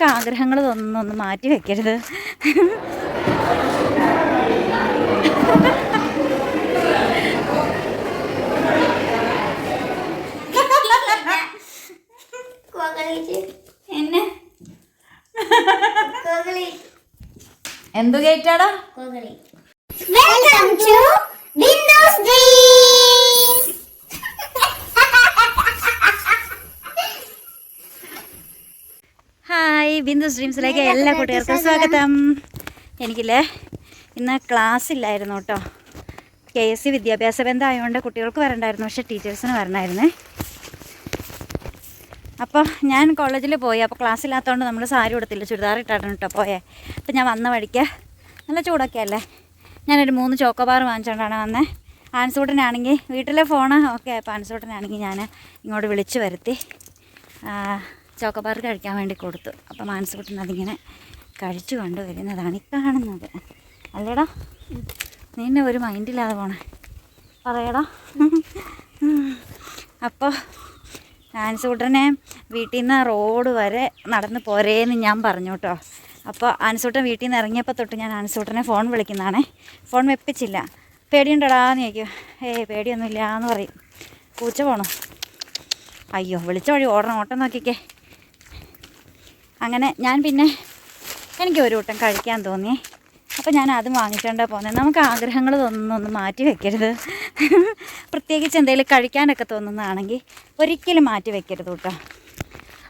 നമുക്ക് ആഗ്രഹങ്ങൾ തോന്നുന്നൊന്ന് മാറ്റി വെക്കരുത്. എന്തു കേട്ടാടാ welcome to Bindu's dreams hi Bindu സ്ട്രീംസിലേക്ക് എല്ലാ കുട്ടികൾക്കും സ്വാഗതം. എനിക്കില്ലേ ഇന്ന് ക്ലാസ് ഇല്ലായിരുന്നു കേട്ടോ. കെ എസ് സി വിദ്യാഭ്യാസ ബന്ധമായതുകൊണ്ട് കുട്ടികൾക്ക് വരണ്ടായിരുന്നു പക്ഷേ ടീച്ചേഴ്സിന് വരണമായിരുന്നേ അപ്പോൾ ഞാൻ കോളേജിൽ പോയി അപ്പോൾ ക്ലാസ് ഇല്ലാത്തതുകൊണ്ട് നമ്മൾ സാരി കൊടുത്തില്ല ചുരിദാർ ഇട്ടാണ് കേട്ടോ പോയേ. അപ്പോൾ ഞാൻ വന്ന വഴിക്ക് നല്ല ചൂടൊക്കെ അല്ലേ? ഞാനൊരു മൂന്ന് ചോക്കോബാർ വാങ്ങിച്ചുകൊണ്ടാണ് വന്നത് ആൻസൂട്ടനാണെങ്കിൽ വീട്ടിലെ ഫോണ് ഓക്കെ അപ്പോൾ ആൻസൂട്ടനാണെങ്കിൽ ഞാൻ ഇങ്ങോട്ട് വിളിച്ചു വരുത്തി. ചോക്കോബാർ കഴിക്കാൻ വേണ്ടി കൊടുത്തു. അപ്പോൾ മാനസക്കുട്ടൻ അതിങ്ങനെ കഴിച്ചു കൊണ്ടുവരുന്നതാണ് ഈ കാണുന്നത്. അല്ലേടാ? നിന്നെ ഒരു മൈൻഡില്ലാതെ പോണേ. പറയടാ. അപ്പോൾ ആൻസൂട്ടനെ വീട്ടിൽ നിന്ന് റോഡ് വരെ നടന്ന് പോരേന്ന് ഞാൻ പറഞ്ഞു കേട്ടോ അപ്പോൾ ആൻസൂട്ടൻ വീട്ടിൽ നിന്ന് ഇറങ്ങിയപ്പോൾ തൊട്ട് ഞാൻ ആൻസൂട്ടനെ ഫോൺ വിളിക്കുന്നതാണേ. ഫോൺ വെപ്പിച്ചില്ല. പേടിയുണ്ടടാന്ന് ചോദിക്കും. ഏയ് പേടിയൊന്നുമില്ല എന്ന് പറയും. പൂച്ച പോണോ? അയ്യോ വിളിച്ച വഴി ഓടണം. ഓട്ടം നോക്കിക്കേ. അങ്ങനെ ഞാൻ പിന്നെ എനിക്ക് ഒരു കൂട്ടം കഴിക്കാൻ തോന്നി അപ്പോൾ ഞാൻ അതും വാങ്ങിച്ചുകൊണ്ടാണ് പോകുന്നത് നമുക്ക് ആഗ്രഹങ്ങൾ തോന്നുന്നൊന്നും മാറ്റി വെക്കരുത്. പ്രത്യേകിച്ച് എന്തെങ്കിലും കഴിക്കാനൊക്കെ തോന്നുന്നതാണെങ്കിൽ ഒരിക്കലും മാറ്റി വെക്കരുത് കേട്ടോ.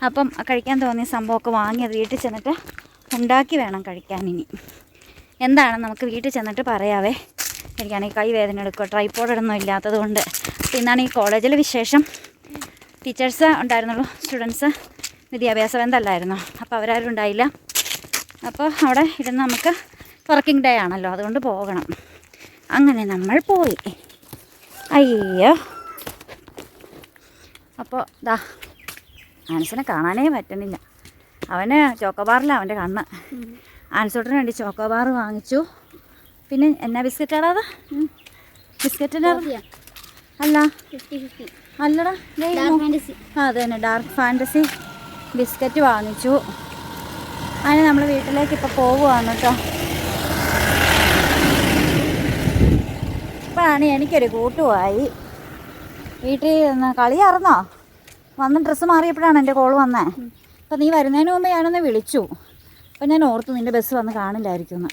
അപ്പം കഴിക്കാൻ തോന്നിയ സംഭവമൊക്കെ വാങ്ങി അത് വീട്ടിൽ ചെന്നിട്ട് ഉണ്ടാക്കി വേണം കഴിക്കാൻ ഇനി. എന്താണ് നമുക്ക് വീട്ടിൽ ചെന്നിട്ട് പറയാവേ. എനിക്കാണെങ്കിൽ കൈ വേദന എടുക്കുക ട്രൈപ്പോഡൊന്നും ഇല്ലാത്തത് കൊണ്ട്. ഇന്നാണ് ഈ കോളേജിലെ വിശേഷം. ടീച്ചേഴ്സ് ഉണ്ടായിരുന്നുള്ളൂ സ്റ്റുഡൻസ്. വിദ്യാഭ്യാസ ബന്ധമല്ലായിരുന്നു. അപ്പോൾ അവരാരും ഉണ്ടായില്ല. അപ്പോൾ അവിടെ ഇരുന്ന് നമുക്ക് വർക്കിംഗ് ഡേ ആണല്ലോ. അതുകൊണ്ട് പോകണം. അങ്ങനെ നമ്മൾ പോയി. അയ്യോ. അപ്പോൾ ദാ ആൻസിനെ കാണാനേ പറ്റുന്നില്ല. അവന് ചോക്കോബാറിലാണ് അവന്റെ കണ്ണ്. ആൻസോട്ടിന് വേണ്ടി ചോക്കോബാർ വാങ്ങിച്ചു. പിന്നെ എന്നാ ബിസ്ക്കറ്റാടാ അത്? ബിസ്ക്കറ്റിന്റെ അല്ല. ഫിഫ്റ്റി ഫിഫ്റ്റി അല്ലടാ അത് തന്നെ ഡാർക്ക് ഫാന്റസി ബിസ്ക്കറ്റ് വാങ്ങിച്ചു. അതിന് നമ്മൾ വീട്ടിലേക്ക് ഇപ്പോൾ പോവുകയാണ് കേട്ടോ ഇപ്പോഴാണ് എനിക്കൊരു കൂട്ടുമായി വീട്ടിൽ നിന്ന് കളിയാർന്നോ വന്ന് ഡ്രസ്സ് മാറിയപ്പോഴാണ് എന്റെ കോൾ വന്നേ. അപ്പം നീ വരുന്നതിന് മുമ്പ് ഞാനൊന്ന് വിളിച്ചു. അപ്പം ഞാൻ ഓർത്തു നിന്റെ ബസ് വന്ന് കാണില്ലായിരിക്കും എന്ന്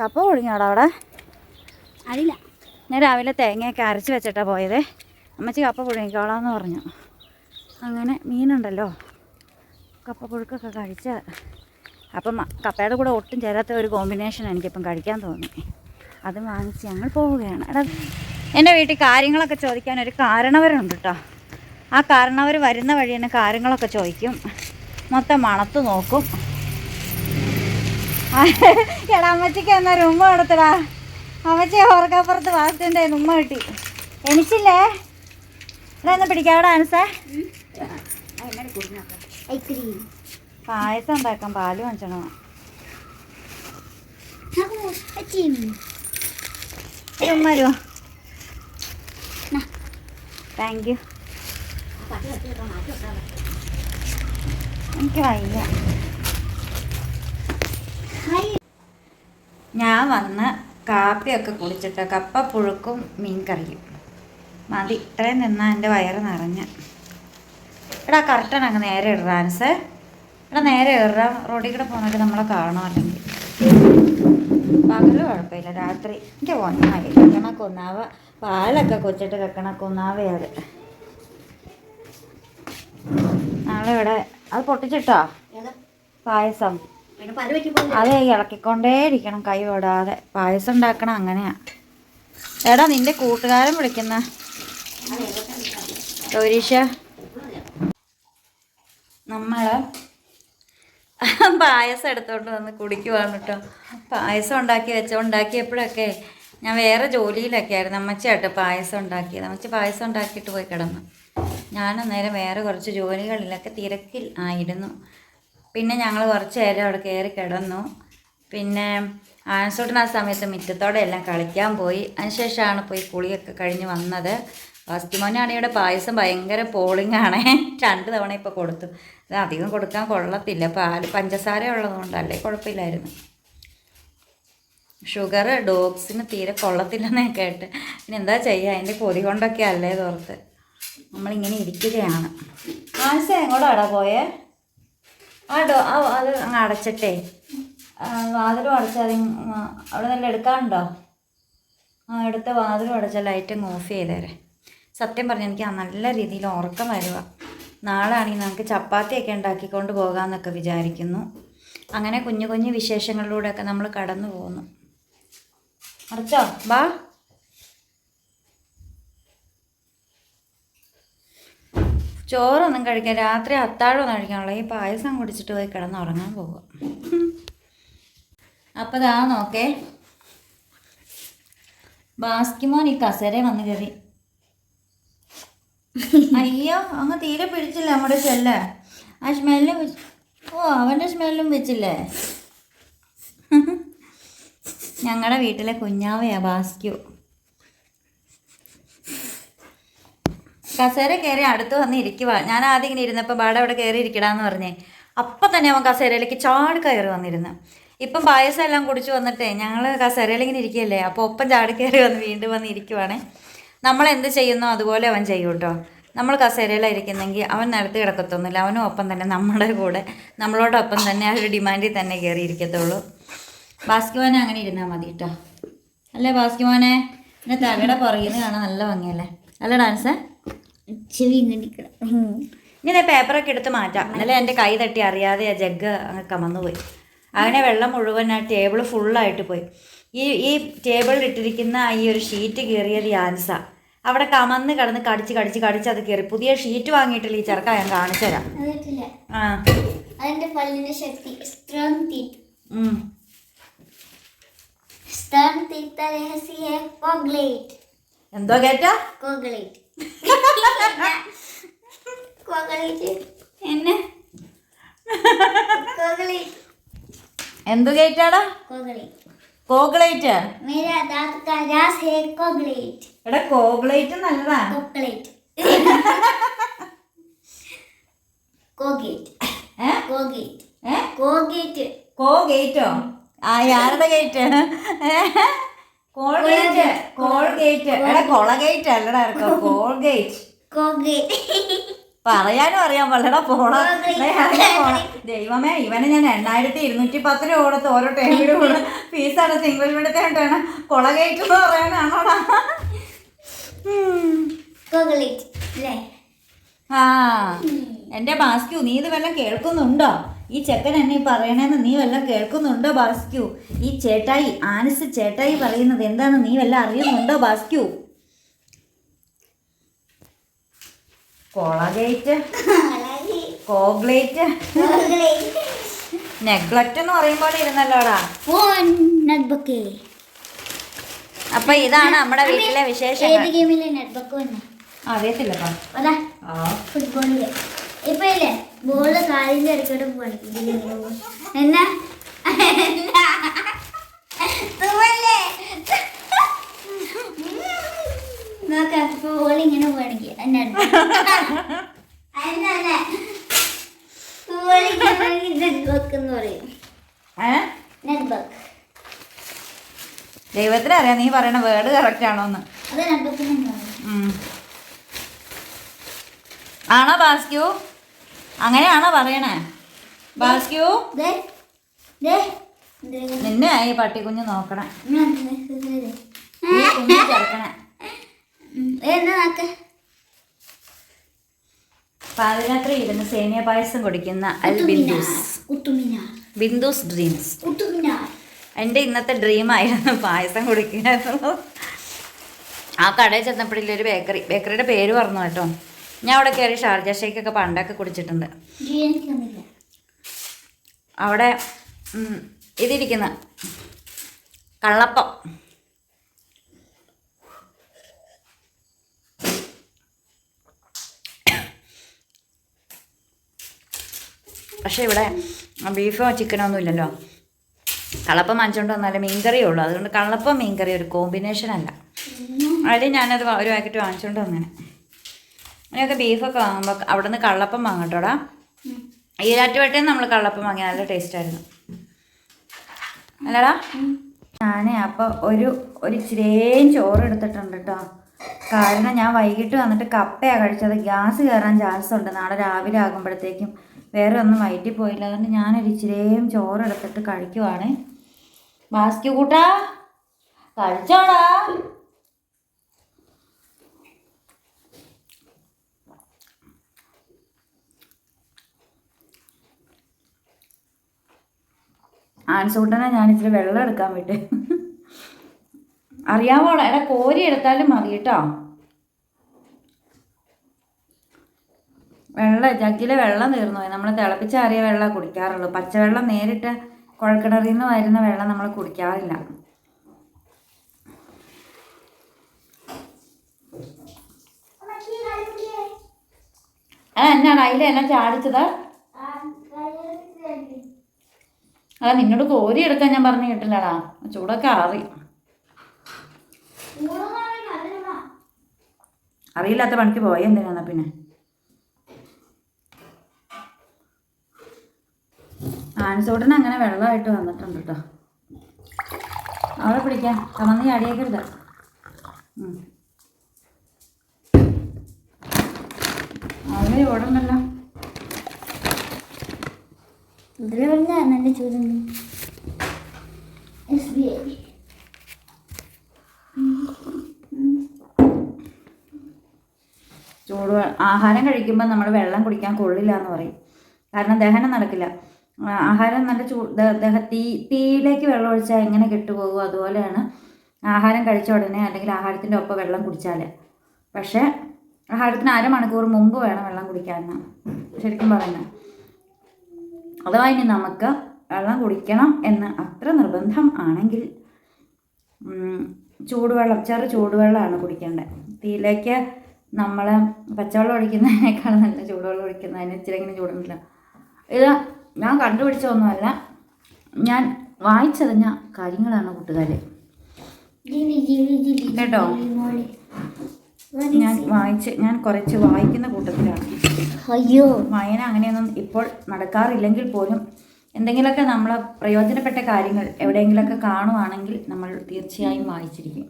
കപ്പ കുഴിഞ്ഞോടാ അവിടെ? അറിയില്ല ഞാൻ രാവിലെ തേങ്ങയൊക്കെ അരച്ച് വെച്ചിട്ടാണ് പോയത്. അമ്മച്ചി കപ്പ പുഴുങ്ങിക്കോളാന്ന് പറഞ്ഞു. അങ്ങനെ മീനുണ്ടല്ലോ. കപ്പ പുഴുക്കൊക്കെ കഴിച്ച് അപ്പം കപ്പയുടെ കൂടെ ഒട്ടും ചേരാത്ത ഒരു കോമ്പിനേഷൻ എനിക്കിപ്പം കഴിക്കാൻ തോന്നി. അത് വാങ്ങിച്ച് ഞങ്ങൾ പോവുകയാണ്. എടാ എന്റെ വീട്ടിൽ കാര്യങ്ങളൊക്കെ ചോദിക്കാൻ ഒരു കാരണവരുണ്ട് കേട്ടോ ആ കാരണവർ വരുന്ന വഴി തന്നെ കാര്യങ്ങളൊക്കെ ചോദിക്കും. മൊത്തം മണത്ത് നോക്കും. എടാ അമ്മച്ചിക്ക് എന്നാ ഉമ്മ കൊടുത്തടാ. അമ്മച്ചി ഓർക്കപ്പുറത്ത് വാസ്തുവിന്റെ ഉമ്മ കിട്ടി? എനിച്ചില്ലേ? എടാ എന്നാ പിടിക്കാം ഐസ്ക്രീം പായസം ഉണ്ടാക്കാം. പാൽ വാങ്ങിച്ചണം. ഒരു ഉമ്മ വരുമോ താങ്ക് യു എനിക്ക് വയ്യ. ഞാൻ വന്ന് കാപ്പിയൊക്കെ കുടിച്ചിട്ട് കപ്പ പുഴുക്കും മീൻ കറിയും മതി. ഇത്രയും നിന്നാൽ എന്റെ വയറ് നിറഞ്ഞ്. എടാ കറക്റ്റാണ് അങ്ങ് നേരെ ഇടുക ആൻസേ എടാ നേരെ ഇടുക റോഡിൽ കൂടെ പോകണമെങ്കിൽ നമ്മളെ കാണും അല്ലെങ്കിൽ. പകൽ കുഴപ്പമില്ല രാത്രി. എനിക്ക് ഒന്നായി കക്കണ കൊന്നാവ പാലൊക്കെ കൊച്ചിട്ട് കക്കണ കൊന്നാവയത് നാളെ ഇവിടെ അത് പൊട്ടിച്ചിട്ടോ? പായസം. അത് ഇളക്കിക്കൊണ്ടേ ഇരിക്കണം കൈ വിടാതെ പായസം ഉണ്ടാക്കണം അങ്ങനെയാ. എടാ നിന്റെ കൂട്ടുകാരൻ വിളിക്കുന്ന. ഗൗരീഷ. നമ്മൾ പായസം എടുത്തോണ്ട് വന്ന് കുടിക്കുവാണ് കേട്ടോ പായസം ഉണ്ടാക്കി വെച്ച ഉണ്ടാക്കിയപ്പോഴൊക്കെ ഞാൻ വേറെ ജോലിയിലൊക്കെ ആയിരുന്നു. അമ്മച്ചിയാട്ടോ പായസം ഉണ്ടാക്കിയത്. അമ്മച്ചി പായസം ഉണ്ടാക്കിയിട്ട് പോയി കിടന്നു. ഞാൻ അന്നേരം വേറെ കുറച്ച് ജോലികളിലൊക്കെ തിരക്കിൽ ആയിരുന്നു. പിന്നെ ഞങ്ങൾ കുറച്ച് നേരം അവിടെ കയറി കിടന്നു. പിന്നെ ആനസോട്ടിന് ആ സമയത്ത് മുറ്റത്തോടെ എല്ലാം കളിക്കാൻ പോയി. അതിനുശേഷമാണ് പോയി കുളിയൊക്കെ കഴിഞ്ഞ് വന്നത്. ബാസ്റ്റിമോനാണെങ്കിൽ ഇവിടെ പായസം ഭയങ്കര പോളിംഗ് ആണ് രണ്ട് തവണ ഇപ്പോൾ കൊടുത്തു. ഇത് അധികം കൊടുക്കാൻ കൊള്ളത്തില്ല. പാൽ പഞ്ചസാര ഉള്ളതുകൊണ്ടല്ലേ കുഴപ്പമില്ലായിരുന്നു. ഷുഗർ ഡോഗ്സിന് തീരെ കൊള്ളത്തില്ലെന്ന് കേട്ട്. പിന്നെ എന്താ ചെയ്യുക അതിന്റെ പൊതി കൊണ്ടൊക്കെ അല്ലേ തോർത്ത്. നമ്മളിങ്ങനെ ഇരിക്കുകയാണ്. മാനസ എങ്ങോട്ടാടാ പോയേ? ആ ഡോ ആ അത് അങ്ങ് അടച്ചിട്ടേ. വാതിലും അടച്ചാൽ അവിടെ നല്ല എടുക്കാനുണ്ടോ? ആ എടുത്ത വാതിലും അടച്ച ലൈറ്റ് ഓഫ് ചെയ്തേരെ. സത്യം പറഞ്ഞാൽ എനിക്ക് നല്ല രീതിയിൽ ഉറക്കം വരുക നാളെ ആണെങ്കിൽ നമുക്ക് ചപ്പാത്തിയൊക്കെ ഉണ്ടാക്കിക്കൊണ്ട് പോകാമെന്നൊക്കെ വിചാരിക്കുന്നു. അങ്ങനെ കുഞ്ഞു കുഞ്ഞു വിശേഷങ്ങളിലൂടെയൊക്കെ നമ്മൾ കടന്നു പോകുന്നു. മറിച്ചോ ബാ. ചോറൊന്നും കഴിക്കാൻ രാത്രി അത്താഴമൊന്നും കഴിക്കാനുള്ള ഈ പായസം കുടിച്ചിട്ട് പോയി കിടന്ന് ഉറങ്ങാൻ പോവുക അപ്പോൾ ഇതാ നോക്കേ. ബാസ്കിമോൻ ഈ കസേര വന്ന് കയറി. അയ്യോ അങ്ങ് തീരെ പിടിച്ചില്ല നമ്മുടെ ചെല്ല ആ സ്മെല്ലും ഓ അവന്റെ സ്മെല്ലും വെച്ചില്ലേ? ഞങ്ങളുടെ വീട്ടിലെ കുഞ്ഞാവയാ ബാസ്ക്യു. കസേര കയറി അടുത്ത് വന്ന് ഇരിക്കുക ഞാൻ ആദ്യം ഇങ്ങനെ ഇരുന്നപ്പോൾ ബാട അവിടെ കയറി ഇരിക്കടാന്ന് പറഞ്ഞേ. അപ്പം തന്നെ അവൻ കസേരയിലേക്ക് ചാടി കയറി വന്നിരുന്നു. ഇപ്പം പായസം എല്ലാം കുടിച്ചു വന്നിട്ടേ ഞങ്ങൾ കസേരയിൽ ഇങ്ങനെ ഇരിക്കുകയല്ലേ? അപ്പോൾ ഒപ്പം ചാടി കയറി വന്ന് വീണ്ടും വന്ന് ഇരിക്കുവാണേ. നമ്മൾ എന്ത് ചെയ്യുന്നോ അതുപോലെ അവൻ ചെയ്യും കേട്ടോ നമ്മൾ കസേരയിലായിരിക്കുന്നെങ്കിൽ അവൻ നിലത്ത് കിടക്കത്തൊന്നുമില്ല. അവനും ഒപ്പം തന്നെ നമ്മുടെ കൂടെ. നമ്മളോടൊപ്പം തന്നെ ആ ഒരു ഡിമാൻഡിൽ തന്നെ കയറി ഇരിക്കത്തുള്ളൂ. ബാസ്കിമോനെ അങ്ങനെ ഇരുന്നാൽ മതി കേട്ടോ. അല്ലേ ബാസ്കിമോനെ പിന്നെ തകട പുറകിൽ കാണാൻ നല്ല ഭംഗിയല്ലേ? അല്ലേ ഡാൻസ്? ഇനി പേപ്പറൊക്കെ എടുത്ത് മാറ്റാം. അല്ലെ എന്റെ കൈ തട്ടി അറിയാതെ ആ ജഗ് അങ്ങ് കമന്നു പോയി അങ്ങനെ വെള്ളം മുഴുവൻ ആ ടേബിൾ ഫുള്ളായിട്ട് പോയി. ഈ ഈ ടേബിളിൽ ഇട്ടിരിക്കുന്ന ഈ ഒരു ഷീറ്റ് കീറിയത് യാൻസ. അവിടെ കമന്ന് കിടന്ന് കടിച്ച് കടിച്ച് കടിച്ച് അത് കയറി പുതിയ ഷീറ്റ് വാങ്ങിയിട്ടില്ല ഈ ചെറുക്ക ഞാൻ കാണിച്ചു തരാം. ആ. അതിന്റെ പല്ലിന്റെ ശക്തി. Strong teeth. സ്ട്രോങ് ടീത്ത് രഹസ്യ കോഗ്ലേറ്റ് എന്തോ കേട്ടാ? കോഗ്ലേറ്റ് കോഗ്ലേറ്റ് എന്നെ? കോഗ്ലേറ്റ് എന്ത് ഗേറ്റാടാ? കോഗ്ലേറ്റ് എടാ കോഗ്ലേറ്റ് നല്ലതാ. കോഗേറ്റോ ആ ആരുടെ ഗേറ്റ്? കോൾഗേറ്റ്. കോൾഗേറ്റ്. എടാ കൊളഗേറ്റ് അല്ലടാ കോൾഗേറ്റ്. കോഗേറ്റ് പറയാനും അറിയാൻ പാടില്ലടാ പോണം. ദൈവമേ. ഇവന് ഞാൻ എണ്ണായിരത്തി ഇരുന്നൂറ്റി പത്ത് രൂപ കൊടുത്ത് ഓരോ ടൈമിലും കൂടെ ഫീസ് സിംഗിൾ ഇംഗ്ലീഷ് മീഡിയത്തിനായിട്ടാണ് കൊള കയറ്റുന്ന പറയാനാണോടാ. ആ എന്റെ ബാസ്ക്യു നീ ഇത് വല്ലതും കേൾക്കുന്നുണ്ടോ? ഈ ചെക്കൻ എന്നെ പറയണേന്ന് നീ വല്ലതും കേൾക്കുന്നുണ്ടോ ബാസ്ക്യു? ഈ ചേട്ടായി ആനസ് ചേട്ടായി പറയുന്നത് എന്താണെന്ന് നീ വല്ല അറിയുന്നുണ്ടോ ബാസ്ക്യു? കോളഗേറ്റ് കോഗ്ലേറ്റ്. നെഗ്ലറ്റ് എന്ന് പറയുമ്പോൾ ഇരുന്നല്ലോടാ. അപ്പൊ ഇതാണ് നമ്മുടെ വീട്ടിലെ വിശേഷം അറിയത്തില്ലപ്പാ ഇപ്പൊ ബോൾ കാലിന്റെ അടുത്തോട്ട് പോകണം എന്നാ? ബോൾ അറിയാം എന്ന് നീ പറയണ വേർഡ് കറക്റ്റ് ആണോന്ന്. ആണോ ബാസ്ക്യു അങ്ങനെയാണോ പറയണേ? ബാസ്ക്യു ദേ ദേ. ദേ നിന്നെ ഈ പട്ടിക്കുഞ്ഞ് നോക്കണേ. ദേ. കുഞ്ഞ് ചേർക്കണേ ഉം, എന്താ നോക്ക പാതിരാത്രി ഇരുന്ന് സേമിയ പായസം കുടിക്കുന്ന അൽ ബിന്ദുസ്. ഡ്രീംസ്. എന്റെ എന്റെ ഇന്നത്തെ ഡ്രീമായിരുന്നു പായസം കുടിക്കുക ആ കടയിൽ ചെന്നപ്പോഴില്ല ഒരു ബേക്കറി ബേക്കറിയുടെ പേര് പറഞ്ഞു കേട്ടോ. ഞാൻ അവിടെ കയറി ഷാർജ ഷേക്കൊക്കെ പണ്ടൊക്കെ കുടിച്ചിട്ടുണ്ട്. അവിടെ ഇതിരിക്കുന്ന കള്ളപ്പം. പക്ഷേ ഇവിടെ ബീഫോ ചിക്കനോ ഒന്നും ഇല്ലല്ലോ. കളപ്പം വാങ്ങിച്ചുകൊണ്ട് വന്നാലേ മീൻകറിയേ ഉള്ളൂ. അതുകൊണ്ട് കള്ളപ്പം മീൻകറി ഒരു കോമ്പിനേഷൻ അല്ല. അതിൽ ഞാനത് ഒരു പാക്കറ്റ് വാങ്ങിച്ചുകൊണ്ട് വന്നേനെ. അങ്ങനെയൊക്കെ ബീഫൊക്കെ വാങ്ങുമ്പോൾ അവിടെ നിന്ന് കള്ളപ്പം വാങ്ങട്ടോടാ? ഈരാറ്റുപേട്ടയിൽ നമ്മൾ കള്ളപ്പം വാങ്ങി നല്ല ടേസ്റ്റായിരുന്നു അല്ലടാ? ഞാനേ അപ്പോൾ ഒരു ഒരു ഇച്ചിരിയും ചോറ് എടുത്തിട്ടുണ്ട് കേട്ടോ കാരണം ഞാൻ വൈകിട്ട് വന്നിട്ട് കപ്പയാണ് കഴിച്ചത്. ഗ്യാസ് കയറാൻ ചാൻസ് ഉണ്ട് നാളെ രാവിലെ ആകുമ്പോഴത്തേക്കും. വേറെ ഒന്നും വയറ്റിൽ പോയില്ല. അതുകൊണ്ട് ഞാനൊരു ഇച്ചിരിയും ചോറ് എടുത്തിട്ട് കഴിക്കുവാണ്. മാസ്ക് കൂട്ടാ. കഴിച്ചോടാ. ആൻസൂട്ടനെ ഞാൻ ഇച്ചിരി വെള്ളം എടുക്കാൻ വിട്ട്. അറിയാമോടാ എടാ കോരി എടുത്താലും മതി കേട്ടോ വെള്ളം ജഗ്ഗിലെ വെള്ളം തീർന്നു പോയി. നമ്മൾ തിളപ്പിച്ചാറിയ വെള്ളം കുടിക്കാറുള്ളൂ. പച്ചവെള്ളം നേരിട്ട് കുഴൽക്കിണറിൽ നിന്ന് വരുന്ന വെള്ളം നമ്മൾ കുടിക്കാറില്ല. അത് എന്നാണ്? അതിൽ എന്നാ ചാടിച്ചത്? അല്ല നിന്നോട് കോരി എടുക്കാൻ ഞാൻ പറഞ്ഞു കേട്ടില്ലടാ. ചൂടൊക്കെ ആറി അറിയില്ലാത്ത പണിക്ക് പോയി എന്തിനാ പിന്നെ? ആൻസോട്ടിന് അങ്ങനെ വെള്ളമായിട്ട് വന്നിട്ടുണ്ട് കേട്ടോ അവളെ പിടിക്കാം. കമന്നി അടിയേക്കരുത്. ഇതിൽ എസ് ബി ഐ ചൂട് ആഹാരം കഴിക്കുമ്പോൾ നമ്മൾ വെള്ളം കുടിക്കാൻ കൊള്ളില്ല എന്ന് പറയും. കാരണം ദഹനം നടക്കില്ല. ആഹാരം നല്ല ചൂ ദഹ തീ തീയിലേക്ക് വെള്ളം ഒഴിച്ചാൽ എങ്ങനെ കെട്ടുപോകും? അതുപോലെയാണ് ആഹാരം കഴിച്ച ഉടനെ അല്ലെങ്കിൽ ആഹാരത്തിന്റെ ഒപ്പം വെള്ളം കുടിച്ചാൽ പക്ഷേ ആഹാരത്തിന് അരമണിക്കൂർ മുമ്പ് വേണം വെള്ളം കുടിക്കാൻ ശരിക്കും പറയുന്നത്. അഥവാ ഇനി നമുക്ക് വെള്ളം കുടിക്കണം എന്ന് അത്ര നിർബന്ധം ആണെങ്കിൽ ചൂടുവെള്ളം ചെറു ചൂടുവെള്ളമാണ് കുടിക്കേണ്ടത്. തീയിലേക്ക് നമ്മൾ പച്ചവെള്ളം ഒഴിക്കുന്നതിനേക്കാൾ നല്ല ചൂടുവെള്ളം ഒഴിക്കുന്നതിന് ഇച്ചിരി ഇങ്ങനെ ചൂടുന്നില്ല ഇത് ഞാൻ കണ്ടുപിടിച്ച ഒന്നുമല്ല ഞാൻ വായിച്ചറിഞ്ഞ കാര്യങ്ങളാണ് കൂട്ടുകാരെ. കേട്ടോ? ഞാൻ വായിച്ച് ഞാൻ കുറച്ച് വായിക്കുന്ന കൂട്ടത്തിലാണ്. അയ്യോ. വായന അങ്ങനെയൊന്നും ഇപ്പോൾ നടക്കാറില്ലെങ്കിൽ പോലും എന്തെങ്കിലുമൊക്കെ നമ്മൾ പ്രയോജനപ്പെട്ട കാര്യങ്ങൾ എവിടെയെങ്കിലുമൊക്കെ കാണുവാണെങ്കിൽ നമ്മൾ തീർച്ചയായും വായിച്ചിരിക്കും.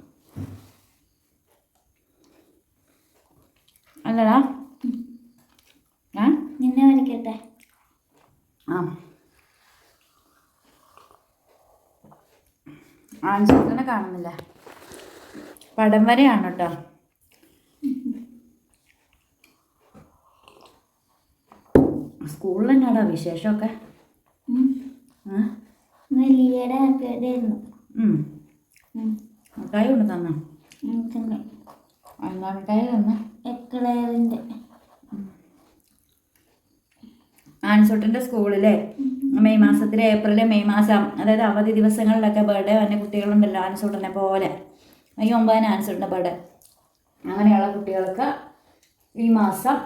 അല്ലടാ. ഞാൻ നിന്നെ വരയ്ക്കട്ടെ ആ. ആൻസൂട്ടനെ കാണുന്നില്ല. പടം വരെയാണ് കേട്ടോ സ്കൂളിൽ തന്നെയാണോ വിശേഷമൊക്കെ? ആയിരുന്നു. മിഠായി കൊണ്ട് തന്നെ ഉം, എന്താ മിഠായി തന്നെ എക്ലെയറിന്റെ ആൻസൂട്ടിന്റെ സ്കൂളിലെ മെയ് മാസത്തിലെ ഏപ്രിൽ മെയ് മാസം അതായത് അവധി ദിവസങ്ങളിലൊക്കെ ബർത്ത്ഡേ വന്ന കുട്ടികളുണ്ടല്ലോ ആൻസൂട്ടനെ പോലെ. ഈ ഒമ്പതിന് ആൻസൂട്ടിന്റെ ബർത്ത്ഡേ. അങ്ങനെയുള്ള കുട്ടികൾക്ക് ഈ മാസം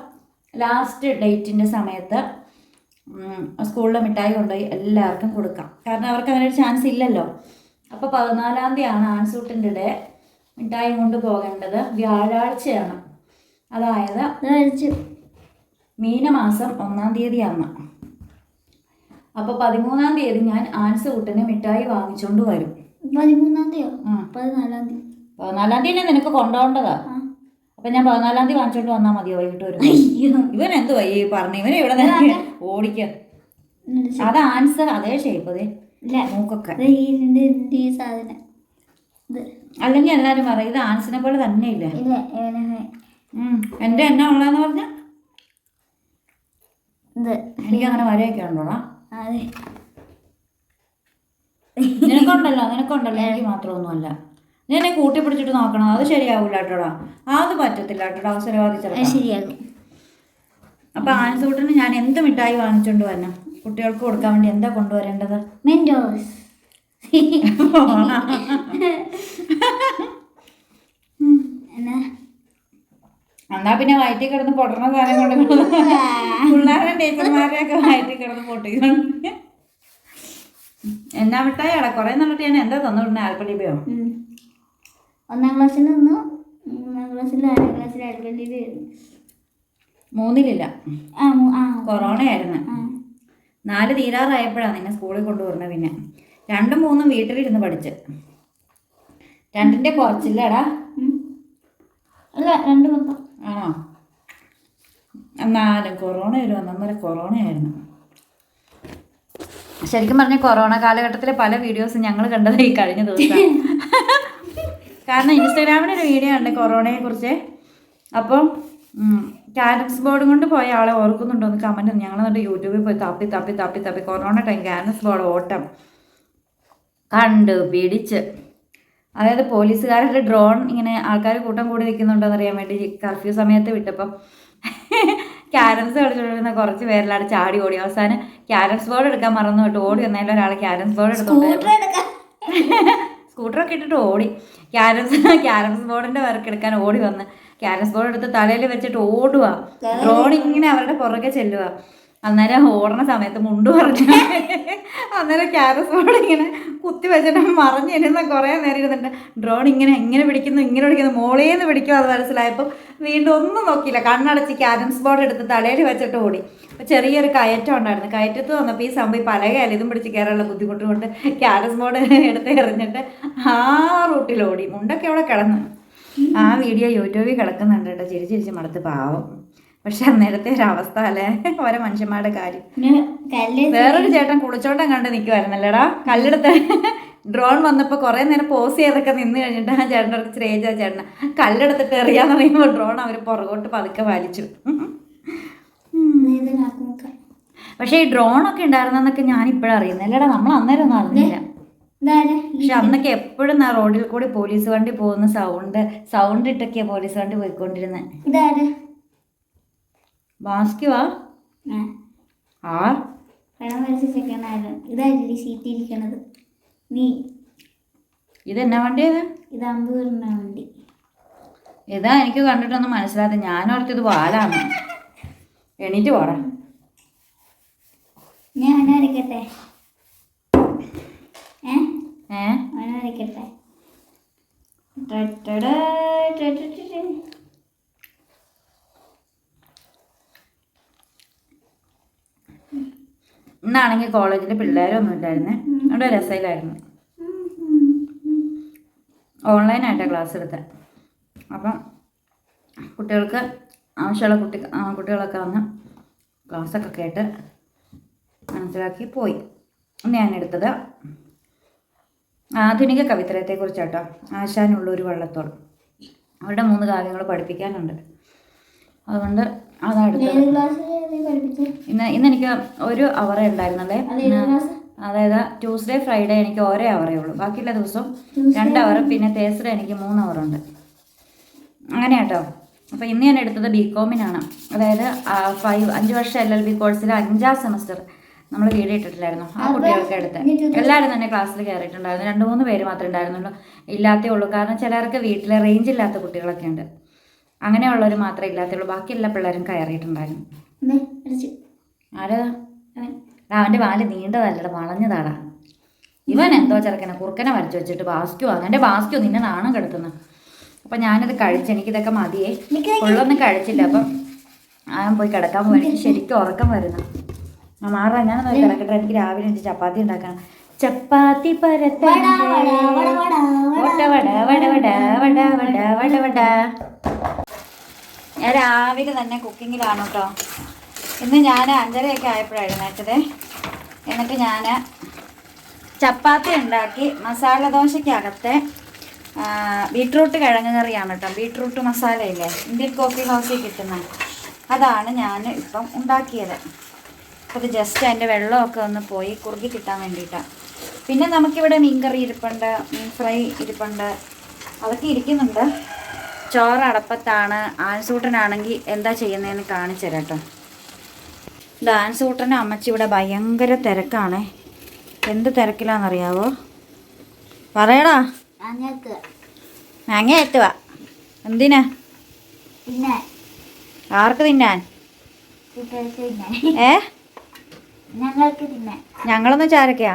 ലാസ്റ്റ് ഡേറ്റിന്റെ സമയത്ത് സ്കൂളിലെ മിഠായി കൊണ്ടുപോയി എല്ലാവർക്കും കൊടുക്കാം. കാരണം അവർക്ക് അങ്ങനെ ഒരു ചാൻസ് ഇല്ലല്ലോ. അപ്പോൾ പതിനാലാം തീയതിയാണ് ആൺസൂട്ടിന്റെ ഡേ. മിഠായി കൊണ്ട് പോകേണ്ടത് വ്യാഴാഴ്ചയാണ്. അതായത് മീനമാസം ഒന്നാം തീയതിയാണ്. അപ്പോൾ പതിമൂന്നാം തീയതി ഞാൻ ആൻസ് കുട്ടനെ മിഠായി വാങ്ങിച്ചോണ്ട് വരും. പതിമൂന്നാം തീയതി പതിനാലാം തീയതി. പതിനാലാം തീയതി നിനക്ക് കൊണ്ടുപോകേണ്ടതാ അപ്പൊ ഞാൻ പതിനാലാം തീയതി വാങ്ങിച്ചോണ്ട് വന്നാ മതിയോ വൈകിട്ട് വരും. ഇവൻ എന്തുവാ ഈ പറഞ്ഞു? ഇവനെ ഇവിടെ നിന്ന്. അത് ആൻസർ. അതേ ഷേപ്പ് അതെ മൂക്കൊക്കെ. അല്ലെങ്കിൽ എല്ലാരും പറയും ഇത് ആൻസിനെ പോലെ തന്നെ ഇല്ലേ. എന്റെ എന്നാ ഉള്ളതെന്ന് പറഞ്ഞാൽ ഇത്. എനിക്ക് അങ്ങനെ വരെയൊക്കെ ഉണ്ടോടാ? അതെ. നിനക്കുണ്ടല്ലോ നിനക്കുണ്ടല്ലോ. എനിക്ക് മാത്രമൊന്നുമല്ല. നീ എന്നെ കൂട്ടി പിടിച്ചിട്ട് നോക്കണം. അത് ശരിയാവില്ല കേട്ടോടാ. അത് പറ്റത്തില്ല കേട്ടോടാ അവസരവാദി അത് ചെറുപ്പം ശരിയാകും. അപ്പൊ ആനസൂട്ടിന് ഞാൻ എന്ത് മിഠായി വാങ്ങിച്ചോണ്ട് വരണം? കുട്ടികൾക്ക് കൊടുക്കാൻ വേണ്ടി എന്താ കൊണ്ടുവരേണ്ടത്? മെൻഡോസ് എന്നാ എന്നാ പിന്നെ വയറ്റിൽ കിടന്ന് പൊട്ടണ സാധനം കൊണ്ട് പിള്ളേരുടെ ടീച്ചർമാരുടെ ഒക്കെ വയറ്റിൽ കിടന്ന് പൊട്ടിക്കൊണ്ട് എന്നാ മിഠായിടാ കുറെ നല്ലിട്ടാണ് ഞാൻ എന്താ തന്നു വിടുന്നത് ആൽപ്പടിപ്പയോ ഉം. ഒന്നാം ക്ലാസ്സിൽ നിന്നു. മൂന്നാം ക്ലാസ്സിൽ ആറാം ക്ലാസ്സിൽ അഡ്വന്റിൽ മൂന്നിലില്ല. കൊറോണ ആയിരുന്നു നാല് തീരാറായപ്പോഴാണ് നിന്നെ സ്കൂളിൽ കൊണ്ടുവരുന്നത് പിന്നെ. രണ്ടും മൂന്നും വീട്ടിലിരുന്ന് പഠിച്ച്. രണ്ടിന്റെ കുറച്ചില്ലടാ. അല്ല രണ്ട് മൊത്തം ആണോ? എന്നാലും കൊറോണ ഒരു ഒന്നൊന്നര കൊറോണയായിരുന്നു. ശരിക്കും പറഞ്ഞ കൊറോണ കാലഘട്ടത്തിലെ പല വീഡിയോസും ഞങ്ങൾ കണ്ടത് ഈ കഴിഞ്ഞ ദിവസം. കാരണം ഇൻസ്റ്റാഗ്രാമിൽ ഒരു വീഡിയോ ഉണ്ട് കൊറോണയെ കുറിച്ച്. അപ്പം ക്യാരംസ് ബോർഡും കൊണ്ട് പോയ ആളെ ഓർക്കുന്നുണ്ടോ എന്ന് കമന്റ് ഞങ്ങൾ എന്നിട്ട് യൂട്യൂബിൽ പോയി തപ്പി തപ്പി തപ്പി തപ്പി. കൊറോണ ടൈം ക്യാരംസ് ബോർഡ് ഓട്ടം കണ്ടു പിടിച്ച്. അതായത് പോലീസുകാരുടെ ഡ്രോൺ ഇങ്ങനെ ആൾക്കാർ കൂട്ടം കൂടി നിൽക്കുന്നുണ്ടോ എന്നറിയാൻ വേണ്ടി കർഫ്യൂ സമയത്ത് വിട്ടപ്പം ക്യാരംസ് കളിച്ചുകൊണ്ടിരുന്ന കുറച്ച് പേരിലാണ് ചാടി ഓടി. അവസാനം ക്യാരംസ് ബോർഡ് എടുക്കാൻ മറന്നു വിട്ട്. ഓടി വന്നതിൽ ഒരാൾ ക്യാരംസ് ബോർഡ് എടുത്തോണ്ട് സ്കൂട്ടറൊക്കെ ഇട്ടിട്ട് ഓടി. ക്യാരംസ് ക്യാരംസ് ബോർഡിന്റെ വർക്ക് എടുക്കാൻ ഓടി വന്ന്. ക്യാരംസ് ബോർഡ് എടുത്ത് തലയിൽ വെച്ചിട്ട് ഓടുക ഡ്രോൺ ഇങ്ങനെ അവരുടെ പുറകെ ചെല്ലുക അന്നേരം ഓടണ സമയത്ത് മുണ്ട് പറഞ്ഞു അന്നേരം ക്യാരസോട് ഇങ്ങനെ കുത്തി വെച്ചിട്ട് മറിഞ്ഞിരുന്ന കുറേ നേരം ഇരുന്നിട്ട് ഡ്രോൺ ഇങ്ങനെ എങ്ങനെ പിടിക്കുന്നു ഇങ്ങനെ പിടിക്കുന്നു മോളേന്ന് പിടിക്കും അത് മനസ്സിലായപ്പോൾ വീണ്ടും ഒന്നും നോക്കിയില്ല. കണ്ണടച്ച് ക്യാരംസ് ബോർഡ് എടുത്ത് തലയിൽ വെച്ചിട്ട് ഓടി. അപ്പോൾ ചെറിയൊരു കയറ്റം ഉണ്ടായിരുന്നു. കയറ്റത്ത് വന്നപ്പോൾ ഈ സംഭവം പലകയല്ല ഇതും പിടിച്ച് കയറാനുള്ള ബുദ്ധിമുട്ട് കൊണ്ട് ക്യാരസ് ബോർഡ് എടുത്ത് എറിഞ്ഞിട്ട് ആ റൂട്ടിൽ ഓടി. മുണ്ടൊക്കെ അവിടെ കിടന്നു. ആ വീഡിയോ യൂട്യൂബിൽ കിടക്കുന്നുണ്ട് കേട്ടോ. ചിരിച്ചിരിച്ച് മടുത്ത് പാവം. പക്ഷെ അന്നേരത്തെ ഒരു അവസ്ഥ അല്ലേ? ഓരോ മനുഷ്യന്മാരുടെ കാര്യം. വേറൊരു ചേട്ടൻ കുളിച്ചോട്ടം കണ്ട് നിൽക്കുമായിരുന്നല്ലേടാ കല്ലെടുത്ത് ഡ്രോൺ വന്നപ്പോൾ കുറേ നേരം പോസ് ചെയ്തൊക്കെ നിന്ന് കഴിഞ്ഞിട്ട് ആ ചേട്ടന്റെ അടുത്ത് സ്റ്റേജ് ആ ചേട്ടൻ കല്ലെടുത്തിട്ട് എറിയാന്ന് പറയുമ്പോൾ ഡ്രോൺ അവർ പുറകോട്ട് പതുക്കെ വലിച്ചു. പക്ഷെ ഈ ഡ്രോണൊക്കെ ഉണ്ടായിരുന്നെന്നൊക്കെ ഞാൻ ഇപ്പോഴും അറിയുന്നില്ലടാ നമ്മൾ അന്നേരം ഒന്നും അറിഞ്ഞില്ല. പക്ഷെ അന്നൊക്കെ എപ്പോഴും ആ റോഡിൽ കൂടി പോലീസ് വണ്ടി പോകുന്ന സൗണ്ട് സൗണ്ട് ഇട്ടൊക്കെയാ പോലീസ് വണ്ടി പോയിക്കൊണ്ടിരുന്നത് ബാസ്കി വാ ആ. പണം വരച്ച ചെക്കനായത് ഇതായില്ലേ സീറ്റിരിക്കണത് നീ. ഇതെന്നാ വണ്ടിയത് ഇത്? അമ്പൂരിന്റെ വണ്ടി. ഇതാ എനിക്ക് കണ്ടിട്ടൊന്നും മനസ്സിലാത്ത ഞാനോർത്തിത് പാലാണ് എണീറ്റ് പോറ ഞാൻ അവനെ വരയ്ക്കട്ടെ ഏ? ഏ? അവനെ വരയ്ക്കട്ടെ ഇന്നാണെങ്കിൽ കോളേജിൽ പിള്ളേരൊന്നും ഇല്ലായിരുന്നേ. അവിടെ രസയിലായിരുന്നു. ഓൺലൈനായിട്ടാണ് ക്ലാസ് എടുത്തത് അപ്പം കുട്ടികൾക്ക് ആവശ്യമുള്ള കുട്ടി കുട്ടികളൊക്കെ വന്ന് ക്ലാസ്സൊക്കെ കേട്ട് മനസ്സിലാക്കി പോയി. ഞാൻ എടുത്തത് ആധുനിക കവിത്രയത്തെക്കുറിച്ചാട്ടോ ആശാനുള്ളൊരു വള്ളത്തോൾ. അവരുടെ മൂന്ന് കാവ്യങ്ങൾ പഠിപ്പിക്കാനുണ്ട്. അതുകൊണ്ട് ഇന്ന് ഇന്ന് എനിക്ക് ഒരു അവറേ ഉണ്ടായിരുന്നല്ലേ? അത് അതായത് ട്യൂസ്ഡേ ഫ്രൈഡേ എനിക്ക് ഒരേ അവറേ ഉള്ളൂ. ബാക്കിയുള്ള ദിവസം രണ്ട് അവർ പിന്നെ തേസ്ഡേ എനിക്ക് മൂന്ന് അവറുണ്ട് അങ്ങനെ കേട്ടോ അപ്പോൾ ഇന്ന് ഞാൻ എടുത്തത് ബി കോമിനാണ് അതായത് ഫൈവ് അഞ്ച് വർഷം എൽ എൽ ബി കോഴ്സിൽ അഞ്ചാം സെമസ്റ്റർ നമ്മൾ വീഡിയോ ഇട്ടിട്ടില്ലായിരുന്നു. ആ കുട്ടികൾക്ക് എടുത്ത്. എല്ലാവരും തന്നെ ക്ലാസ്സിൽ കയറിയിട്ടുണ്ടായിരുന്നു രണ്ട് മൂന്ന് പേര് മാത്രമേ ഉണ്ടായിരുന്നുള്ളൂ. ഇല്ലാത്തേ ഉള്ളൂ. കാരണം ചിലർക്ക് വീട്ടിൽ റേഞ്ച് ഇല്ലാത്ത കുട്ടികളൊക്കെ ഉണ്ട്. അങ്ങനെയുള്ളവർ മാത്രമേ ഇല്ലാത്തുള്ളൂ. ബാക്കി എല്ലാ പിള്ളേരും കയറിയിട്ടുണ്ടായിരുന്നു. അവന്റെ വാൽ നീണ്ടതല്ലട വളഞ്ഞതാടാ. ഇവൻ എന്തോ ചെറുക്കനെ കുറുക്കനെ വരച്ചു വെച്ചിട്ട് ബാസ്ക്യോ അങ്ങനെ ബാസ്ക്യോ നിന്നെ നാണം കിടത്തുന്നു. അപ്പൊ ഞാനത് കഴിച്ചു എനിക്കിതൊക്കെ മതിയേ. ഉള്ളൊന്നും കഴിച്ചില്ല അപ്പം ആ പോയി കിടക്കാൻ പോകാൻ എനിക്ക് ശരിക്കും ഉറക്കം വരുന്ന. മാറാ ഞാൻ കിടക്കട്ടെ. എനിക്ക് രാവിലെ എനിക്ക് ചപ്പാത്തി ഉണ്ടാക്കണം. ചപ്പാത്തി പരത്തട വട വട വട വട വട വട വട. ഞാൻ രാവിലെ തന്നെ കുക്കിങ്ങിലാണ് കേട്ടോ. ഇന്ന് ഞാൻ അഞ്ചരയൊക്കെ ആയപ്പോഴായിരുന്നു എഴുന്നേറ്റത്. എന്നിട്ട് ഞാൻ ചപ്പാത്തി ഉണ്ടാക്കി മസാല ദോശയ്ക്കകത്തെ ബീട്രൂട്ട് കിഴങ്ങ് കറിയാണ് കേട്ടോ. ബീട്രൂട്ട് മസാലയില്ലേ ഇന്ത്യൻ കോഫി ഹൗസിൽ കിട്ടുന്ന. അതാണ് ഞാൻ ഇപ്പം ഉണ്ടാക്കിയത്. ഇത് ജസ്റ്റ് അതിന്റെ വെള്ളമൊക്കെ ഒന്ന് പോയി കുറുകി കിട്ടാൻ വേണ്ടിയിട്ടാണ് പിന്നെ നമുക്കിവിടെ മീൻ കറി ഇരിപ്പുണ്ട് മീൻ ഫ്രൈ ഇരിപ്പുണ്ട് അതൊക്കെ ഇരിക്കുന്നുണ്ട്. ചോറ് അടപ്പത്താണ്. ആൻസൂട്ടനാണെങ്കിൽ എന്താ ചെയ്യുന്നതെന്ന് കാണിച്ചു തരാം കേട്ടോ ഡാൻസ് കൂട്ടനും അമ്മച്ചി ഇവിടെ ഭയങ്കര തിരക്കാണ്. എന്ത് തിരക്കിലാണെന്നറിയാവോ പറയടാ. മാങ്ങ എത്തുക എന്തിനാ? ആർക്ക് തിന്നാൻ? ഏ? ഞങ്ങളൊന്നും ചാരക്കയാ?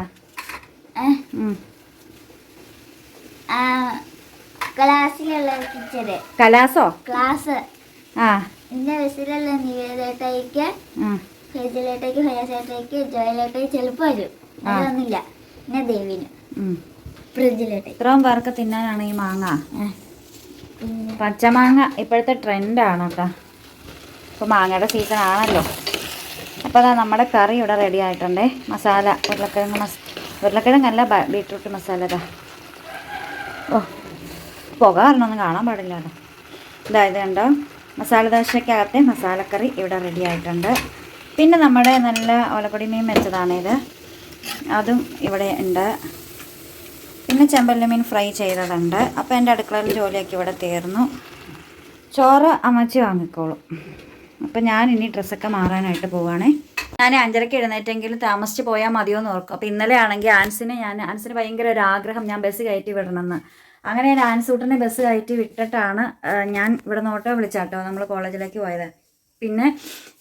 ക്ലാസ്സിലുള്ള കലാസോ? ക്ലാസ്. ആ. എന്റെ ബസ്സിലുള്ള നിവേദേട്ടയ്ക്ക് ആ. ഫെജിലേട്ടയ്ക്ക് ഫയസേട്ടയ്ക്ക് ജോയലേട്ടയ്ക്ക് ചിലപ്പോൾ വരും. അതൊന്നുമില്ല പിന്നെ ദേവിന്. ഉം. ഫ്രിഡ്ജിലേട്ടയ്ക്ക് ഇത്രയും പേർക്ക് തിന്നാനാണ് ഈ മാങ്ങ. പച്ചമാങ്ങ ഇപ്പോഴത്തെ ട്രെൻഡാണ് കേട്ടോ ഇപ്പോൾ മാങ്ങയുടെ സീസൺ ആണല്ലോ അപ്പോൾ അതാ നമ്മുടെ കറി ഇവിടെ റെഡി ആയിട്ടുണ്ടേ. മസാല ഉരുളക്കിഴങ്ങ് മസ് ഉരുളക്കിഴങ്ങല്ല ബീട്രൂട്ട് മസാല ഇതാ ഓ പുക. കാരണമൊന്നും കാണാൻ പാടില്ല ഇതാ ഇത് കണ്ടോ? മസാല ദോശയ്ക്കകത്തെ മസാലക്കറി ഇവിടെ റെഡി ആയിട്ടുണ്ട്. പിന്നെ നമ്മുടെ നല്ല ഓലപ്പൊടി മീൻ വെച്ചതാണിത് അതും ഇവിടെ ഉണ്ട്. പിന്നെ ചെമ്പല്ലി മീൻ ഫ്രൈ ചെയ്തതുണ്ട്. അപ്പോൾ എന്റെ അടുക്കളയിൽ ജോലിയൊക്കെ ഇവിടെ തീർന്നു. ചോറ് അമ്മച്ചി വാങ്ങിക്കോളും. അപ്പോൾ ഞാൻ ഇനി ഡ്രസ്സൊക്കെ മാറാനായിട്ട് പോവുകയാണേ ഞാൻ അഞ്ചരയ്ക്ക് എഴുന്നേറ്റെങ്കിൽ താമസിച്ച് പോയാൽ മതിയോ എന്ന് ഓർക്കും. അപ്പോൾ ഇന്നലെ ആണെങ്കിൽ ആൻസിനെ ഞാൻ ആൻസിന് ഭയങ്കര ഒരു ആഗ്രഹം ഞാൻ ബസ് കയറ്റി വിടണമെന്ന്. അങ്ങനെ ഞാൻ ആൻസൂട്ടിനെ ബസ് കയറ്റി വിട്ടിട്ടാണ് ഞാൻ ഇവിടെ നിന്ന് ഓട്ടോ വിളിച്ചാട്ടോ നമ്മൾ കോളേജിലേക്ക് പോയത്. പിന്നെ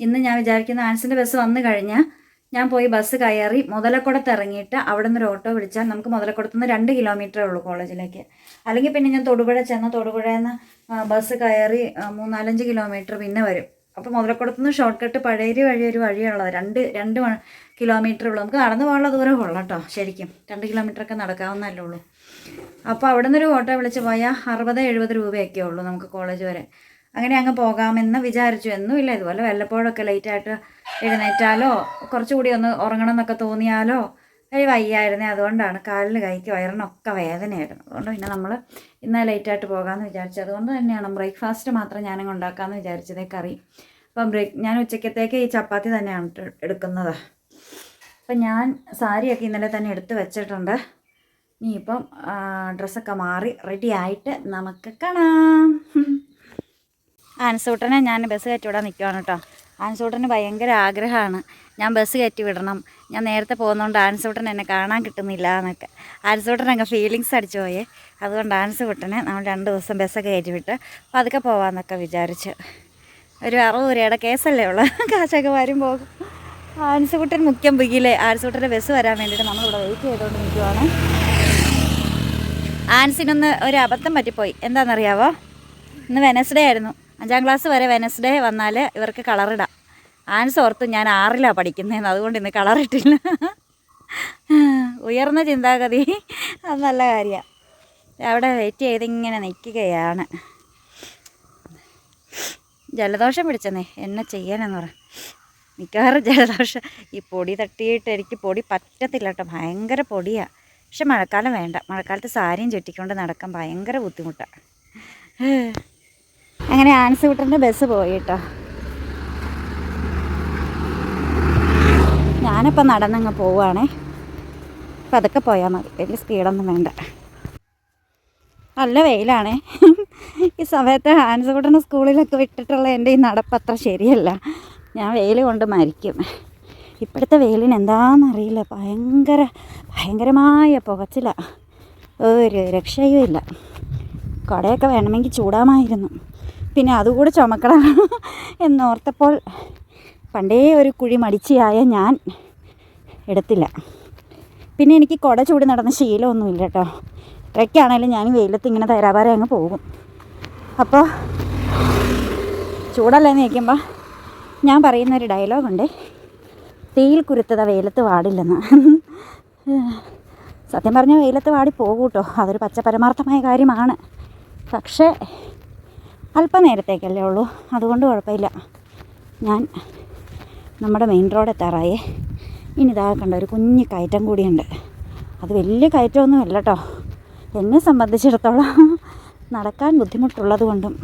ഇന്ന് ഞാൻ വിചാരിക്കുന്ന ആൻസിന്റെ ബസ് വന്നു കഴിഞ്ഞാൽ ഞാൻ പോയി ബസ് കയറി മുതലക്കുടത്ത് ഇറങ്ങിയിട്ട് അവിടെ നിന്ന് ഒരു ഓട്ടോ വിളിച്ചാൽ നമുക്ക് മുതലക്കുടത്ത് നിന്ന് രണ്ട് കിലോമീറ്ററേ ഉള്ളൂ കോളേജിലേക്ക്. അല്ലെങ്കിൽ പിന്നെ ഞാൻ തൊടുപുഴ ചെന്ന് തൊടുപുഴയിൽ നിന്ന് ബസ് കയറി മൂന്നാലഞ്ച് കിലോമീറ്റർ പിന്നെ വരും. അപ്പോൾ മുതലക്കുടത്തുനിന്ന് ഷോർട്ട് കട്ട് പഴയരി വഴി ഒരു വഴിയുള്ളത് രണ്ട് രണ്ട് കിലോമീറ്റർ ഉള്ളൂ. നമുക്ക് നടന്നു പോകാനുള്ള ദൂരം ഉള്ളൂ കേട്ടോ ശരിക്കും. രണ്ട് കിലോമീറ്റർ ഒക്കെ നടക്കാവുന്നല്ലേ ഉള്ളൂ. അപ്പോൾ അവിടെ നിന്നൊരു ഓട്ടോ വിളിച്ച് പോയാൽ അറുപത് എഴുപത് രൂപയൊക്കെ ഉള്ളൂ നമുക്ക് കോളേജ് വരെ. അങ്ങനെ അങ്ങ് പോകാമെന്ന് വിചാരിച്ചു. എന്നുമില്ല ഇതുപോലെ വല്ലപ്പോഴൊക്കെ ലേറ്റായിട്ട് എഴുന്നേറ്റാലോ കുറച്ചുകൂടി ഒന്ന് ഉറങ്ങണം എന്നൊക്കെ തോന്നിയാലോ ഒരു വയ്യായിരുന്നേ. അതുകൊണ്ടാണ് കാലിന് കൈക്ക് വയറിനൊക്കെ വേദനയായിരുന്നു. അതുകൊണ്ട് പിന്നെ നമ്മൾ ഇന്ന് ലേറ്റായിട്ട് പോകാമെന്ന് വിചാരിച്ചു. അതുകൊണ്ട് തന്നെയാണ് ബ്രേക്ക്ഫാസ്റ്റ് മാത്രം ഞാനങ്ങ് ഉണ്ടാക്കാമെന്ന് വിചാരിച്ചതേ കറി. അപ്പം ബ്രേക്ക് ഞാൻ ഉച്ചക്കത്തേക്ക് ഈ ചപ്പാത്തി തന്നെയാണ് എടുക്കുന്നത്. അപ്പം ഞാൻ സാരിയൊക്കെ ഇന്നലെ തന്നെ എടുത്ത് വെച്ചിട്ടുണ്ട്. ഇനിയിപ്പം ഡ്രസ്സൊക്കെ മാറി റെഡി ആയിട്ട് നമുക്ക് കാണാം. ആൻസൂട്ടനെ ഞാൻ ബസ് കയറ്റി വിടാൻ നിൽക്കുവാണ് കേട്ടോ. ആൻസൂട്ടന് ഭയങ്കര ആഗ്രഹമാണ്. ഞാൻ ബസ് കയറ്റി വിടണം. ഞാൻ നേരത്തെ പോകുന്നതുകൊണ്ട് ആൻസൂട്ടൻ എന്നെ കാണാൻ കിട്ടുന്നില്ല എന്നൊക്കെ. ആൻസൂട്ടൻ അങ്ങ് ഫീലിങ്സ് അടിച്ചു പോയേ. അതുകൊണ്ട് ആൻസൂട്ടനെ നമ്മൾ രണ്ട് ദിവസം ബസ്സൊക്കെ കയറ്റി വിട്ട് പതുക്കെ പോവാമെന്നൊക്കെ വിചാരിച്ച്. ഒരു അറുപത് രൂപയുടെ കേസല്ലേ ഉള്ളു. കാശൊക്കെ വരും പോകും. ആൻസുകുട്ടൻ മുഖ്യം പുകിയിലെ ആൻസുകുട്ടന്റെ ബസ് വരാൻ വേണ്ടിയിട്ട് നമ്മളിവിടെ വെയിറ്റ് ചെയ്തുകൊണ്ട് നിൽക്കുവാണ് ആൻസിനൊന്ന് ഒരു അബദ്ധം പറ്റിപ്പോയി. എന്താണെന്നറിയാവോ ഇന്ന് വെനസ്ഡേ ആയിരുന്നു. അഞ്ചാം ക്ലാസ് വരെ വെനസ്ഡേ വന്നാൽ ഇവർക്ക് കളറിടാം ആൻസ് ഓർത്ത് ഞാൻ ആറിലാണ് പഠിക്കുന്നതെന്ന് അതുകൊണ്ട് ഇന്ന് കളറിട്ടില്ല ഉയർന്ന ചിന്താഗതി. അത് നല്ല കാര്യമാണ് അവിടെ വെയിറ്റ് ചെയ്ത് ഇങ്ങനെ നിൽക്കുകയാണ്. ജലദോഷം പിടിച്ചെന്നേ. എന്നെ ചെയ്യാനെന്ന് പറ. മിക്കവാറും ജലദോഷം. ഈ പൊടി തട്ടിയിട്ട് എനിക്ക് പൊടി പറ്റത്തില്ല കേട്ടോ. ഭയങ്കര പൊടിയാണ് പക്ഷെ മഴക്കാലം വേണ്ട. മഴക്കാലത്ത് സാരിയും ചുറ്റിക്കൊണ്ട് നടക്കാൻ ഭയങ്കര ബുദ്ധിമുട്ടാണ് അങ്ങനെ ആൻസൂട്ടറിന്റെ ബസ് പോയി കേട്ടോ. ഞാനിപ്പോൾ നടന്നങ്ങ് പോവുകയാണേ അപ്പം അതൊക്കെ പോയാൽ മതി. വലിയ സ്പീഡൊന്നും വേണ്ട. നല്ല വെയിലാണേ. ഈ സമയത്ത് ആൻസൂട്ടനെ സ്കൂളിലൊക്കെ വിട്ടിട്ടുള്ള എന്റെ ഈ നടപ്പ് അത്ര ശരിയല്ല. ഞാൻ വെയിൽ കൊണ്ട് മരിക്കും. ഇപ്പോഴത്തെ വെയിലിന് എന്താണെന്നറിയില്ല ഭയങ്കര ഭയങ്കരമായ പുകച്ചില. ഒരു രക്ഷയുമില്ല. കുടയൊക്കെ വേണമെങ്കിൽ ചൂടാമായിരുന്നു. പിന്നെ അതുകൂടെ ചുമക്കണം എന്നോർത്തപ്പോൾ പണ്ടേ ഒരു കുഴി മടിച്ചിയായ ഞാൻ എടുത്തില്ല. പിന്നെ എനിക്ക് കുട ചൂടി നടന്ന ശീലമൊന്നുമില്ല കേട്ടോ. ഇത്രയ്ക്കാണേലും ഞാൻ വെയിലത്ത് ഇങ്ങനെ തരാപാരെ അങ്ങ് പോകും. അപ്പോൾ ചൂടല്ലേന്ന് ചോദിക്കുമ്പോൾ ഞാൻ പറയുന്നൊരു ഡയലോഗുണ്ട്. തീയിൽ കുരുത്തത വെയിലത്ത് വാടില്ലെന്ന്. സത്യം പറഞ്ഞാൽ വെയിലത്ത് വാടി പോകൂട്ടോ. അതൊരു പച്ച പരമാർത്ഥമായ കാര്യമാണ്. പക്ഷേ അല്പനേരത്തേക്കല്ലേ ഉള്ളൂ. അതുകൊണ്ട് കുഴപ്പമില്ല. ഞാൻ നമ്മുടെ മെയിൻ റോഡ് എത്താറായേ. ഇനി ഇതാ കണ്ട ഒരു കുഞ്ഞു കയറ്റം കൂടിയുണ്ട്. അത് വലിയ കയറ്റമൊന്നും അല്ല കേട്ടോ എന്നെ സംബന്ധിച്ചിടത്തോളം നടക്കാൻ ബുദ്ധിമുട്ടുള്ളത് കൊണ്ടും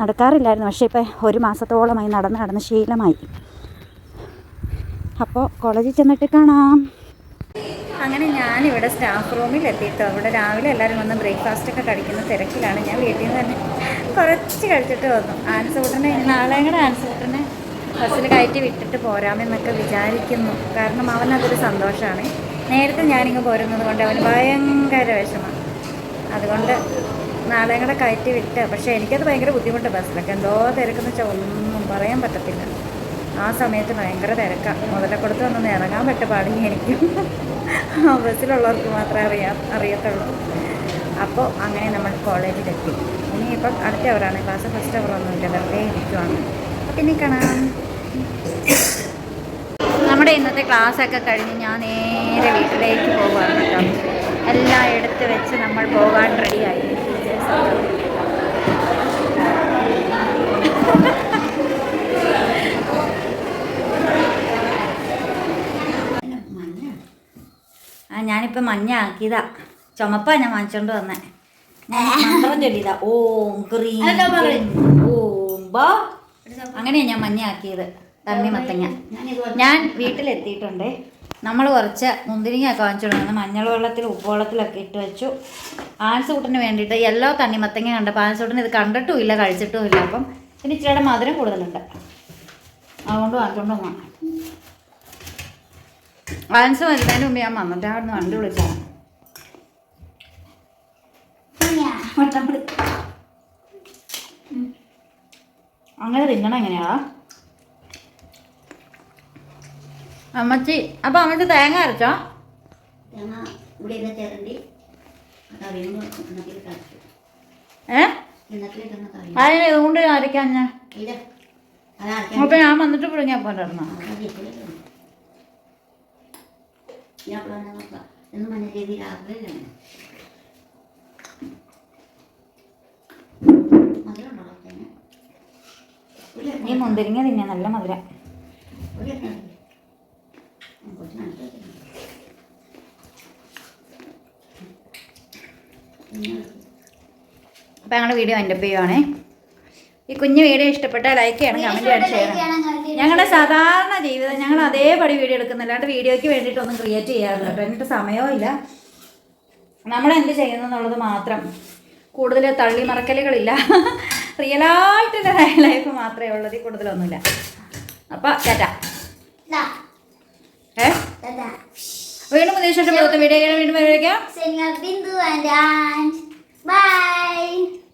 നടക്കാറില്ലായിരുന്നു. പക്ഷേ ഇപ്പം ഒരു മാസത്തോളമായി നടന്ന് നടന്ന് ശീലമായി. അപ്പോൾ കോളേജിൽ ചെന്നിട്ട് കാണാം. അങ്ങനെ ഞാനിവിടെ സ്റ്റാഫ് റൂമിൽ എത്തിയിട്ടോ. അവിടെ രാവിലെ എല്ലാവരും വന്ന് ബ്രേക്ക്ഫാസ്റ്റ് ഒക്കെ കഴിക്കുന്ന തിരക്കിലാണ്. ഞാൻ വീട്ടിൽ നിന്ന് തന്നെ കുറച്ച് കഴിച്ചിട്ട് വന്നു. ആൻസൂട്ടനെ നാളെയും കൂടെ ആൻസൂട്ടനെ ബസ്സിൽ കയറ്റി വിട്ടിട്ട് പോരാമെന്നൊക്കെ വിചാരിക്കുന്നു. കാരണം അവനതൊരു സന്തോഷമാണ് നേരത്തെ ഞാനിങ്ങ് പോരുന്നത് കൊണ്ട് അവന് ഭയങ്കര വിഷമം. അതുകൊണ്ട് നാളെയും കൂടെ കയറ്റി വിട്ട്? പക്ഷേ എനിക്കത് ഭയങ്കര ബുദ്ധിമുട്ട് ബസ്സിലൊക്കെ. എന്തോ തിരക്കെന്ന് വെച്ചാൽ ഒന്നും പറയാൻ പറ്റത്തില്ല. ആ സമയത്ത് ഭയങ്കര തിരക്കാണ് മുതലക്കൊടുത്ത് വന്നൊന്ന് ഇറങ്ങാൻ പറ്റ പാടില്ല എനിക്ക് ബസ്സിലുള്ളവർക്ക് മാത്രമേ അറിയാ അറിയത്തുള്ളൂ. അപ്പോൾ അങ്ങനെ നമ്മൾ കോളേജിലെത്തി. ഇനിയിപ്പം അടുത്ത അവറാണ്. ക്ലാസ് ഫസ്റ്റ് അവറൊന്നുമില്ല വെറുതെ ഇരിക്കുവാണ്. പിന്നെ കാണാം. നമ്മുടെ ഇന്നത്തെ ക്ലാസ്സൊക്കെ കഴിഞ്ഞ് ഞാൻ നേരെ വീട്ടിലേക്ക് പോകാറുണ്ട് എല്ലാം എടുത്ത് വെച്ച് നമ്മൾ പോകാൻ റെഡിയായി ടീച്ചേഴ്സൊക്കെ ആ ഞാനിപ്പോൾ മഞ്ഞ ആക്കിയതാ ചുമപ്പാ ഞാൻ വാങ്ങിച്ചോണ്ട് വന്നേ. മന്ത്രം ചൊല്ലിയതാ. ഓം ക്രീം ഓം ബാ. അങ്ങനെയാ ഞാൻ മഞ്ഞ ആക്കിയത് തണ്ണിമത്തങ്ങ ഞാൻ വീട്ടിലെത്തിയിട്ടുണ്ട്. നമ്മൾ കുറച്ച് മുന്തിരിങ്ങയൊക്കെ വാങ്ങിച്ചോണ്ട് വന്ന് മഞ്ഞൾ വെള്ളത്തിൽ ഉപ്പ് വെള്ളത്തിലൊക്കെ ഇട്ട് വെച്ചു. ആൻസൂട്ടിന് വേണ്ടിയിട്ട് യെല്ലോ തണ്ണിമത്തങ്ങ കണ്ടപ്പോൾ ആൻസൂട്ടിന് ഇത് കണ്ടിട്ടും ഇല്ല കഴിച്ചിട്ടും ഇല്ല അപ്പം പിന്നെ ഇച്ചിരിയുടെ മധുരം കൂടുതലുണ്ട്. അതുകൊണ്ട് വാങ്ങിച്ചോണ്ട് വന്നു ആൻസ് വരുന്നതിന് മുമ്പ് ഞാൻ വന്നിട്ട് അവിടുന്ന് വണ്ടി വിളിച്ചാണ് അങ്ങനെ തിന്നണം എങ്ങനെയാ അമ്മച്ചി അപ്പൊ അമ്മച്ചി തേങ്ങ അരച്ചോ? തേങ്ങ ഇവിടെ ചേരണ്ടി. ഏ? അതിന് ഇതുകൊണ്ട് അരക്കാൻ ഞാൻ അപ്പൊ ഞാൻ വന്നിട്ട് പിടിക്കാൻ പോണ്ടായിരുന്നോ ഞാൻ പ്ലാൻ നോക്കാം എന്ന് മഞ്ഞ രീതിയിൽ തേങ്ങ ഒരു മുന്തിരിങ്ങ തിന്നെ നല്ല മധുര. അപ്പൊ ഞങ്ങളുടെ വീഡിയോ എന്റെ ചെയ്യുവാണേ. ഈ കുഞ്ഞു വീഡിയോ ഇഷ്ടപ്പെട്ടാൽ ലൈക്ക് ചെയ്യണം കമന്റ് ചെയ്യണം ഞങ്ങളുടെ സാധാരണ ജീവിതം ഞങ്ങൾ അതേപടി വീഡിയോ എടുക്കുന്നില്ല അല്ലാണ്ട് വീഡിയോയ്ക്ക് വേണ്ടിയിട്ടൊന്നും ക്രിയേറ്റ് ചെയ്യാറില്ല കേട്ടോ. എന്നിട്ട് സമയവും ഇല്ല. നമ്മൾ എന്ത് ചെയ്യുന്നു എന്നുള്ളത് മാത്രം കൂടുതൽ തള്ളി മറക്കലുകളില്ല റിയലായിട്ടുള്ള ലൈഫ് മാത്രമേ ഉള്ളത് കൂടുതലൊന്നുമില്ല. അപ്പോൾ ചേട്ടാ ഏ. വീണ്ടും ശേഷം വീഡിയോ വീണ്ടും ആൻഡ്. Sing